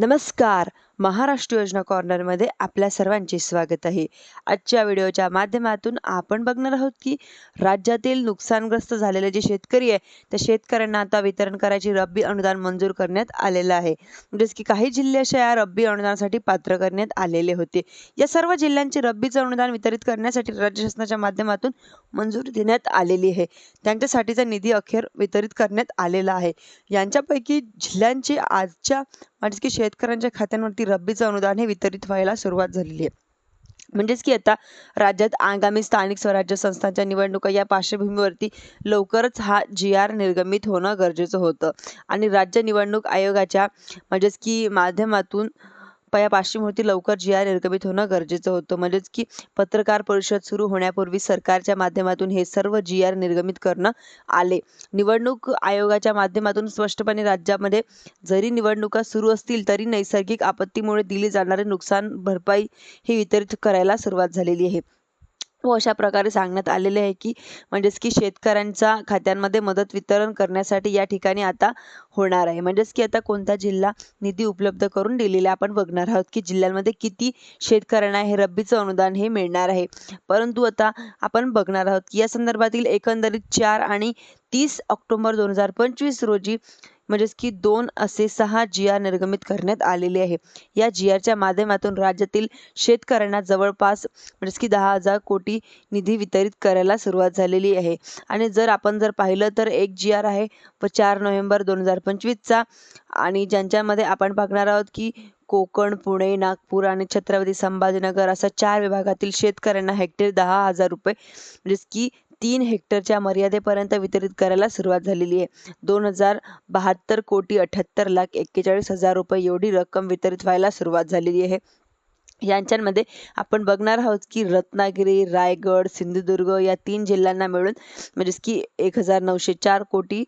नमस्कार. महाराष्ट्र योजना कॉर्नरमध्ये आपल्या सर्वांचे स्वागत आहे. आजच्या व्हिडिओच्या माध्यमातून आपण बघणार आहोत की राज्यातील नुकसानग्रस्त झालेले जे शेतकरी आहे त्या शेतकऱ्यांना आता वितरण करायची रब्बी अनुदान मंजूर करण्यात आलेलं आहे. म्हणजेच की काही जिल्हे अशा या रब्बी अनुदानासाठी पात्र करण्यात आलेले होते. या सर्व जिल्ह्यांचे रब्बीचं अनुदान वितरित करण्यासाठी राज्य शासनाच्या माध्यमातून मंजुरी देण्यात आलेली आहे. त्यांच्यासाठीचा निधी अखेर वितरित करण्यात आलेला आहे. यांच्यापैकी जिल्ह्यांची आजच्या म्हणजे की शेतकऱ्यांच्या खात्यांवरती रब्बीचं अनुदान हे वितरित व्हायला सुरुवात झालेली आहे. म्हणजेच की आता राज्यात आगामी स्थानिक स्वराज्य संस्थांच्या निवडणुका या पार्श्वभूमीवरती लवकरच हा जी आर निर्गमित होणं गरजेचं होतं. आणि राज्य निवडणूक आयोगाच्या म्हणजेच की माध्यमातून प- या पार्श्वभूमीवरती लवकर जी आर निर्गमित होणं गरजेचं होतं. म्हणजेच की पत्रकार परिषद सुरू होण्यापूर्वी सरकारच्या माध्यमातून हे सर्व जी आर निर्गमित करणं आले. निवडणूक आयोगाच्या माध्यमातून स्पष्टपणे राज्यामध्ये जरी निवडणुका सुरू असतील तरी नैसर्गिक आपत्तीमुळे दिली जाणारे नुकसान भरपाई हे वितरित करायला सुरुवात झालेली आहे. व अशा प्रकारे सांगण्यात आलेले आहे की म्हणजेच की शेतकऱ्यांच्या खात्यांमध्ये मदत वितरण करण्यासाठी या ठिकाणी आता होणार आहे. म्हणजेच की आता कोणता जिल्हा निधी उपलब्ध करून दिलेला आपण बघणार आहोत की जिल्ह्यांमध्ये किती शेतकऱ्यांना हे रब्बीचं अनुदान हे मिळणार आहे. परंतु आता आपण बघणार आहोत की या संदर्भातील एकंदरीत चार आणि तीस ऑक्टोबर दोन हजार पंचवीस रोजी म्हणजेच की दोन असे सहा जी आर निर्गमित करण्यात आलेले आहे. या जी आरच्या माध्यमातून राज्यातील शेतकऱ्यांना जवळपास म्हणजेच की दहा हजार कोटी निधी वितरित करायला सुरुवात झालेली आहे. आणि जर आपण जर पाहिलं तर एक जी आर आहे व चार नोव्हेंबर दोन हजार पंचवीसचा आणि ज्यांच्यामध्ये आपण बघणार आहोत की कोकण पुणे नागपूर आणि छत्रपती संभाजीनगर असा चार विभागातील शेतकऱ्यांना हेक्टर दहा हजार रुपये म्हणजेच की तीन हेक्टरच्या मर्यादेपर्यंत वितरित करायला सुरुवात झालेली आहे. दोन हजार बहात्तर कोटी अठ्याहत्तर लाख एक्केचाळीस हजार रुपये एवढी रक्कम वितरित व्हायला सुरुवात झालेली आहे. यांच्यामध्ये आपण बघणार आहोत की रत्नागिरी रायगड सिंधुदुर्ग या तीन जिल्ह्यांना मिळून म्हणजेच की एक हजार नऊशे चार कोटी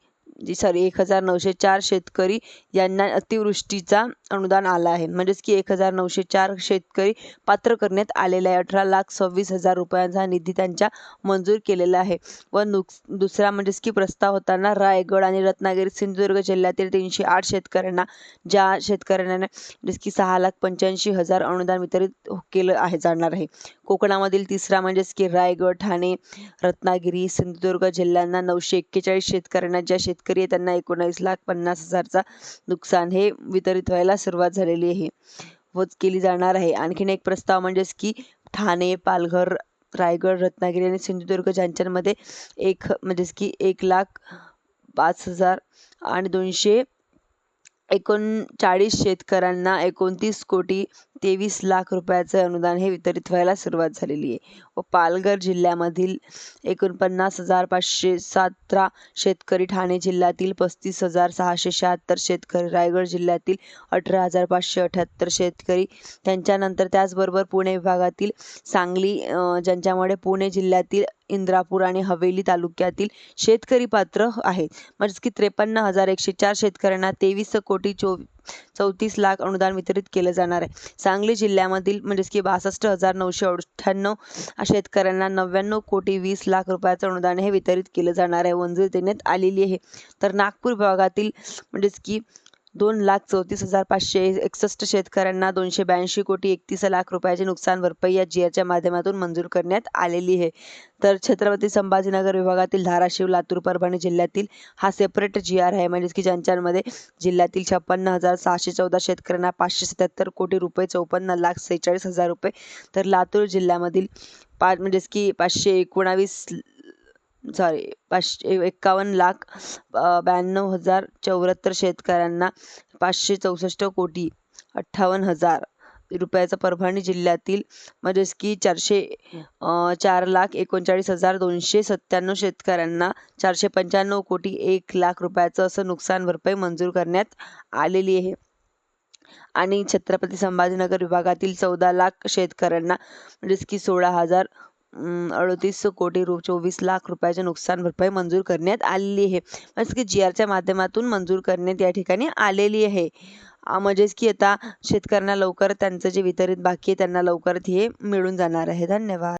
सॉरी एक हजार नऊशे चार शेतकरी यांना अतिवृष्टीचा अनुदान आला आहे. म्हणजेच की एक हजार नऊशे चार शेतकरी पात्र करण्यात आलेला आहे. अठरा लाख सव्वीस हजार रुपयांचा हा निधी त्यांच्या मंजूर केलेला आहे. व नुक दुसरा म्हणजेच की प्रस्ताव होताना रायगड आणि रत्नागिरी सिंधुदुर्ग जिल्ह्यातील तीनशे आठ शेतकऱ्यांना ज्या शेतकऱ्यांना म्हणजेच की सहा लाख पंच्याऐंशी हजार अनुदान वितरित केलं आहे जाणार आहे. कोकणामधील तिसरा म्हणजेच की रायगड ठाणे रत्नागिरी सिंधुदुर्ग जिल्ह्यांना नऊशे एक्केचाळीस शेतकऱ्यांना ज्या शेतकरी आहे त्यांना एकोणावीस लाख पन्नास हजारचा नुकसान हे वितरित व्हायला सुरुवात झालेली आहे. व केली जाणार आहे. आणखीन एक प्रस्ताव म्हणजेच की ठाणे पालघर रायगड रत्नागिरी आणि सिंधुदुर्ग ज्यांच्यामध्ये एक म्हणजेच की एक लाख पाच हजार आणि दोनशे एकोणचाळीस शेतकऱ्यांना एकोणतीस कोटी तेवीस लाख रुपयाचं अनुदान हे वितरित व्हायला सुरुवात झालेली आहे. व पालघर जिल्ह्यामधील एकोणपन्नास हजार पाचशे सतरा शेतकरी ठाणे जिल्ह्यातील पस्तीस हजार सहाशे शहात्तर शेतकरी रायगड जिल्ह्यातील अठरा हजार पाचशे अठ्याहत्तर शेतकरी त्यांच्यानंतर त्याचबरोबर पुणे विभागातील सांगली ज्यांच्यामुळे पुणे जिल्ह्यातील इंद्रापूर आणि हवेली तालुक्यातील शेतकरी पात्र आहेत. म्हणजेच की त्रेपन्न हजार एकशे चार शेतकऱ्यांना तेवीस कोटी चो चौतीस लाख अनुदान वितरित केलं जाणार आहे. सांगली जिल्ह्यामधील म्हणजेच की बासष्ट हजार नऊशे अठ्ठ्याण्णव शेतकऱ्यांना नव्याण्णव कोटी वीस लाख रुपयाचं अनुदान हे वितरित केलं जाणार आहे. मंजूर देण्यात आलेली आहे. तर नागपूर विभागातील म्हणजेच की दोन लाख चौतीस हजार पाचशे एकसष्ट शेतकऱ्यांना दोनशे ब्याऐंशी कोटी एकतीस लाख रुपयाचे नुकसान भरपाई या जी आरच्या माध्यमातून मंजूर करण्यात आलेली आहे. तर छत्रपती संभाजीनगर विभागातील धाराशिव लातूर परभणी जिल्ह्यातील हा सेपरेट जी आर आहे. म्हणजेच की ज्यांच्यामध्ये जिल्ह्यातील छप्पन्न हजार सहाशे चौदा शेतकऱ्यांना पाचशे सत्याहत्तर कोटी रुपये चौपन्न लाख सेहेचाळीस हजार रुपये. तर लातूर जिल्ह्यामधील पाच म्हणजेच की पाचशे एकोणावीस सॉरी पाचशे एक्कावन्न लाख ब्याण्णव हजार चौऱ्याहत्तर शेतकऱ्यांना पाचशे चौसष्ट कोटी अठ्ठावन्न हजार रुपयाचा परभणी जिल्ह्यातील म्हणजेच की चारशे चार लाख एकोणचाळीस हजार दोनशे सत्त्याण्णव शेतकऱ्यांना चारशे पंच्याण्णव कोटी एक लाख रुपयाचं असं नुकसान भरपाई मंजूर करण्यात आलेली आहे. आणि छत्रपती संभाजीनगर विभागातील चौदा लाख शेतकऱ्यांना म्हणजेच की सोळा हजार अडतीस कोटी रु चोवीस लाख रुपयाचे नुकसान भरपाई मंजूर करण्यात आलेली आहे. म्हणजेच की जी आरच्या माध्यमातून मंजूर करण्यात या ठिकाणी आलेली आहे. म्हणजेच की आता शेतकऱ्यांना लवकर त्यांचं जे वितरित बाकी आहे त्यांना लवकर हे मिळून जाणार आहे. धन्यवाद.